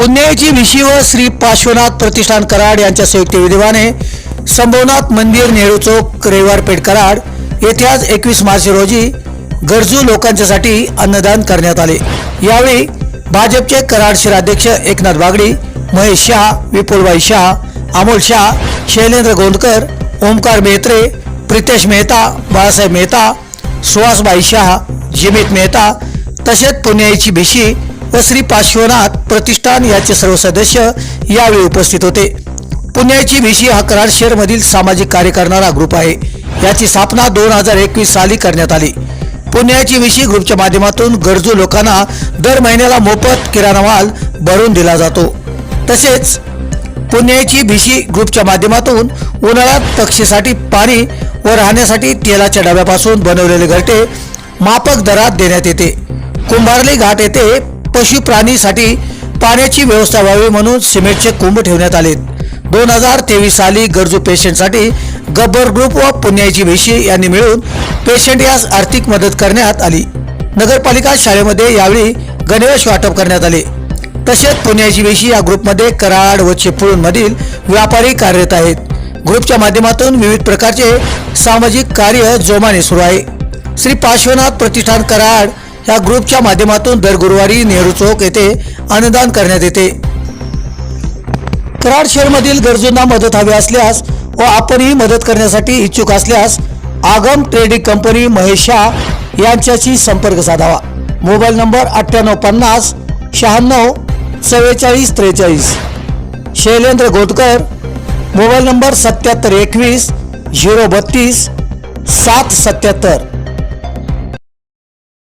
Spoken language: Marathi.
पुण्याची विशी व श्री पार्श्वनाथ प्रतिष्ठान कराड यांच्या संयुक्त विधिवाने संभवनाथ मंदिर नेहरू चौक रविवार पेठ कराड येथे आज एकवीस मार्च रोजी गरजू लोकांच्यासाठी अन्नदान करण्यात आले. यावेळी भाजपचे कराड शहराध्यक्ष एकनाथ बागडी महेश शाह विपुलबाई शाह अमोल शाह शैलेंद्र गोंदकर ओमकार मेहत्रे प्रितेश मेहता बाळासाहेब मेहता सुहासबाई शाह जिमित मेहता तसेच पुण्याची भिशी व श्री पार्श्वनाथ प्रतिष्ठान याचे सर्व सदस्य यावेळी उपस्थित होते. पुण्याची भिशी हा कराड शहरमधील सामाजिक कार्य करणारा ग्रुप आहे. याची स्थापना दोन हजार एकवीस साली करण्यात आली. पुण्याची विशी ग्रुपच्या माध्यमातून गरजू लोकांना दर महिन्याला मोफत किराणा माल भरून दिला जातो. तसेच पुण्याची भिशी ग्रुपच्या माध्यमातून उन्हाळ्यात पक्षीसाठी पाणी व राहण्यासाठी तेलाच्या डब्यापासून बनवलेले घरटे मापक दरात देण्यात येते. कुंभारली घाट येथे पशु प्राणीसाठी पाण्याची व्यवस्था व्हावी म्हणून सिमेंटचे कुंभ ठेवण्यात आले. दोन हजार तेवीस साली गरजू पेशंटसाठी गब्बर ग्रुप व पुण्याची भेशी यांनी मिळून पेशंट यास आर्थिक मदत करण्यात आली. नगरपालिका शाळेमध्ये यावेळी गणवेश वाटप करण्यात आले. तसेच पुण्याची वेशी या ग्रुपमध्ये कराड व चिपळूणमधील व्यापारी कार्यरत आहेत. ग्रुपच्या माध्यमातून विविध प्रकारचे सामाजिक कार्य जोमाने सुरू आहे. श्री पार्श्वनाथ प्रतिष्ठान कराड या ग्रुपच्या माध्यमातून दर गुरुवारी नेहरू चौक येथे अन्नदान करण्यात येते. कराड शहरमधील गरजूंना मदत हवी असल्यास व आपणही मदत करण्यासाठी इच्छुक असल्यास आगम ट्रेडिंग कंपनी महेश शाह यांच्याशी संपर्क साधावा. मोबाईल नंबर अठ्ठ्याण्णव पन्नास शहाण्णव चव्वेचाळीस त्रेचाळीस. शैलेंद्र गोदकर मोबाईल नंबर सत्याहत्तर एकवीस झिरो बत्तीस सात सत्याहत्तर.